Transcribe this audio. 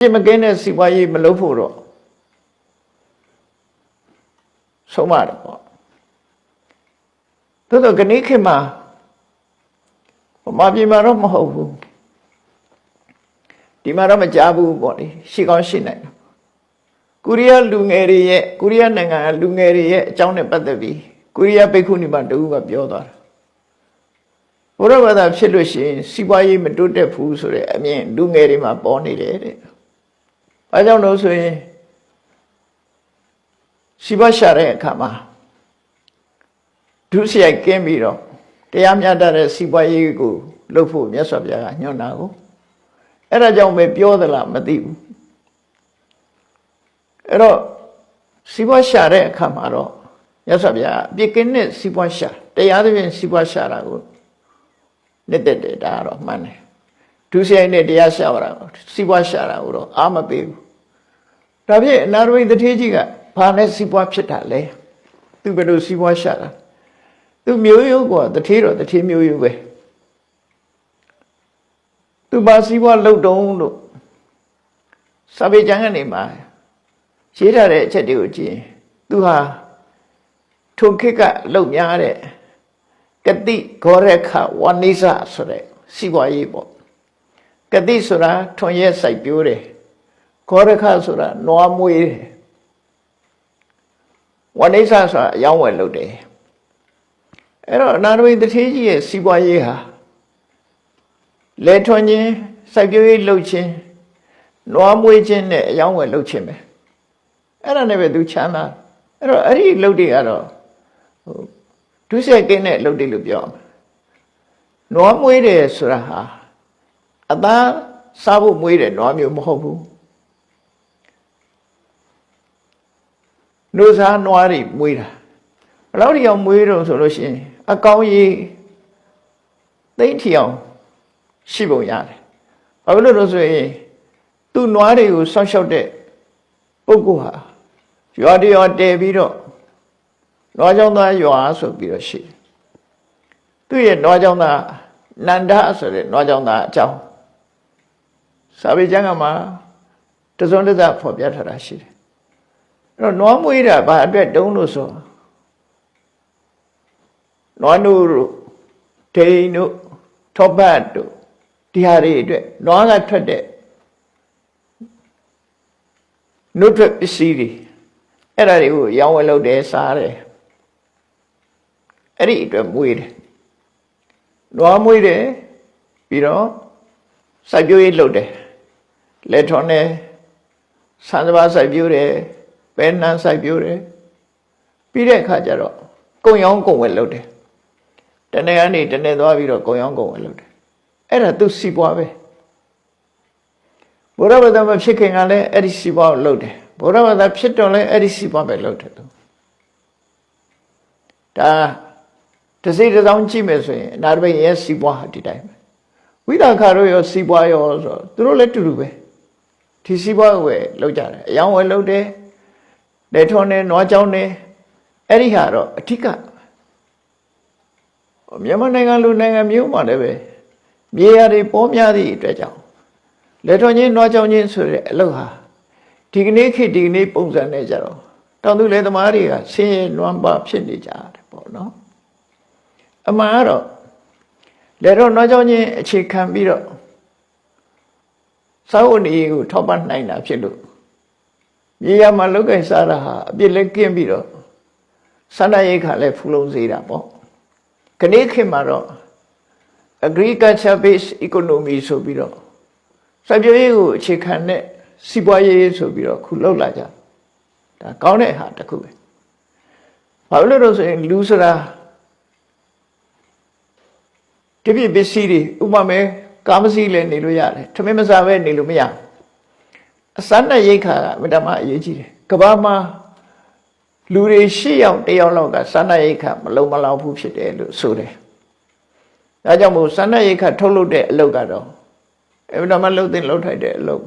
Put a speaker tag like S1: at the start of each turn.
S1: ပြစ်မကင်းတဲ့စီပွားရေးမလုပ်ဖို့တော့ဆုံးမတယ်ပေါ့သို့တော့ခဏခေတ်မှာဗမာပြည်မှာတော့မဟုတ်ဘူးဒီမှာတော့မကြားဘူးပေါ့လေရှိကောင်းရှိနိုင်တယ်ကိုရီးယားလူငယ်တွေရဲ့ကိုရီးယားနိုင်ငံကလူငယ်တွေရဲ့အကြောင်းနဲ့ပတ်သက်ပြီးကိုရီးယားပိတ်ခုနိမတူကပြောသွားတာဘုရားဘာသာဖြစ်လို့ရှိရင်စီးပွားရေးမတိုးတက်ဘူးဆိုတဲ့အမြင်လူငယ်တွေမှာပေါ်နေတယ်တဲ့။ ဘာကြောင့်လို့ဆိုရင်စီးပွားရှာတဲ့အခါမှာဒုစရိုက်ကင်းပြီးတော့တရားမျှတတဲ့စီးပွားရေးကိုလုပ်ဖို့မြတ်စွာဘုရားကညွှန်တာကိုအဲ့ဒါကြောင့်ပဲပြောသလားမသိဘူးအဲ့တော့စီးပွားရှာတဲ့အခါမှာတော့မြတ်စွာဘုရားအပြစ်ကင်းတဲ့စီးပွားရှာတရားသဖြင့်စီးပွားရှာတာကိုနှစ်သက်တယ်ဒါကတော့မှန်တယ်ဒုစရိုက်နဲ့တရားရှာတာကိုစီးပွားရှာတာကိုတော့အာမပေးဘူး ဒါဖြင့်အနာရဝိတထေးကြီးကဘာနဲ့စီးပွားဖြစ်တာလဲသူဘယ်လိုစီးပွားရှာတာသူမျိုးရိုးကတထေးတော့တထေးမျိုးရိုးပဲသူဘာစီးပွားလုပ်တုံးလို့စာပေကျမ်းကနေမှာရေးထားတဲ့အချက်တွေကိုကြည့်ရင်သူဟာထုံခိကလှုပ်များတဲ့ကတိဂောရခဝနိစ္စဆိုတဲ့စီးပွားရေးပေါ့ကတိဆိုတာထွန်ရဲစိုက်ပျိုးတယ် ဂောရခဆိုတာနွားမွေးတယ်ဝနိစ္စဆိုတာအယောင်းဝယ်လုပ်တယ်အဲ့တော့အနာရဝိတထေးကြီးရဲ့စီးပွားရေးဟာလဲထွန်ခြင်းစိုက်ပျိုးရေးလုပ်ခြင်းနွားမွေးခြင်းနဲ့အယောင်းဝယ်လုပ်ခြင်းပဲအဲ့ဒါနဲ့ပဲသူချမ်းသာအဲ့တော့အဲ့ဒီလုပ်တွေကတော့ဟိုဒုစရိုက်ကင်းတဲ့လုပ်တွေလို့ပြောအောင်နွားမွေးတယ်ဆိုတာဟာအသားစားဖို့မွေးတယ်နွားမျိုးမဟုတ်ဘူး နှုတ်စားနွားတွေမွေးတာဘယ်လောက်ဒီအောင်မွေးတော့ဆိုလို့ရှိရင်အကောင်ကြီးသိမ့်ထီအောင်ရှိပုံရတယ်ဘာဖြစ်လို့လဲဆိုရင်သူ့နွားတွေကိုဆောက်ရှောက်တဲ့ပုဂ္ဂိုလ်ဟာရွာတရွာတည်ပြီးတော့နွားကြောင့်သားရွာဆိုပြီးတော့ရှိတယ်သူ့ရဲ့နွားကြောင့်သားနန္ဒဆိုတဲ့နွားကြောင့်သားအကြောင်းစာပေကျမ်းကမှာတစုံတစ်စဖော်ပြထားတာရှိတယ်အဲ့ တော့နွားမွေးတာဘာအတွက်တုံးလို့ဆိုနွားနို့တို့ဒိန်တို့ထောပတ်တို့ဒီဟာတွေအတွက်နွားကထွက်တဲ့နှုတ်ထွက်ပစ္စည်းတွေအဲ့ဒါတွေကိုရောင်းဝယ်လုပ်တယ်စားတယ်အဲ့ဒီအတွက်မွေးတယ်နွားမွေးတယ်ပြီးတော့စိုက်ပျိုးရေးလုပ်တယ်လက်ထွန်တယ်ဆန်းစပါးစိုက်ပျိုးတယ် ပဲနှမ်းစိုက်ပျိုးတယ်ပြီးတဲ့အခါကျတော့ကုံရောင်းကုံဝယ်လုပ်တယ်တနေ့ကနေတနေ့သွားပြီးတော့ကုံရောင်းကုံဝယ်လုပ်တယ်အဲ့ဒါသူစီပွားပဲဘုရားဘာသာမဖြစ်ခင်ကလည်းအဲ့ဒီစီပွားကိုလုပ်တယ်ဘုရားဘာသာဖြစ်တော့လည်းအဲ့ဒီစီပွားပဲလုပ်တယ်သူဒါတစိတစ်စောင်းကြည့်မယ်ဆိုရင်အနာတပိတ်ရဲ့စီပွားဟာဒီတိုင်းပဲဝိသခါတို့ရောစီပွားရောဆိုတော့သူတို့လည်းတူတူပဲဒီစီပွားကိုပဲလုပ်ကြတယ်အယောင်ဝယ်လုပ်တယ် လက်ထွန်းနဲ့နွားကြောင်းနဲ့အဲ့ဒီဟာတော့အထစ်ကမြန်မာနိုင်ငံလူနိုင်ငံမျိုးမှာလည်းပဲမြေယာတွေပေါ်များသည့်အတွက်ကြောင့်လက်ထွန်းချင်းနွားကြောင်းချင်းဆိုတဲ့အလုပ်ဟာဒီကနေ့ခေတ်ဒီကနေ့ပုံစံနဲ့ကြတော့တောင်သူလယ်သမားတွေကဆင်းရဲလွမ်းပါဖြစ်နေကြတယ်ပေါ့နော်အမှန်ကတော့လက်တော့နွားကြောင်းချင်းအခြေခံပြီးတော့စာဝတ်နေရေးကိုထောက်ပံ့နိုင်တာဖြစ်လို့ မြေယာမှာလောက်ကင်စားတာဟာအပြစ်လက်ကင်းပြီးတော့ဆန္ဒရိတ်ခါလဲဖူလုံးစေးတာပေါ့ခဏခေတ်မှာတော့ agriculture based economy ဆိုပြီးတော့စိုက်ပျိုးရေးကိုအခြေခံတဲ့စီးပွားရေးဆိုပြီးတော့ခုလောက်လာကြဒါကောင်းတဲ့ဟာတစ်ခုပဲဘာလို့လဲတော့ဆိုရင်လူဆိုတာတပြည့်ပစ္စည်းတွေဥပမာကာမစီလည်းနေလို့ရတယ်ထမင်းမစားပဲနေလို့မရ အစမ်းနဲ့ရိတ်ခါကမတမအရေးကြီးတယ်ကဘာမှာလူတွေ၈ယောက်၁ယောက်လောက်ကစမ်းနဲ့ရိတ်ခါမလုံးမလောက်ဘူးဖြစ်တယ်လို့ဆိုတယ်ဒါကြောင့်မို့စမ်းနဲ့ရိတ်ခါထုတ်လုပ်တဲ့အလုပ်ကတော့အမတမလှုပ်တဲ့လှုပ်ထိုက်တဲ့အလုပ်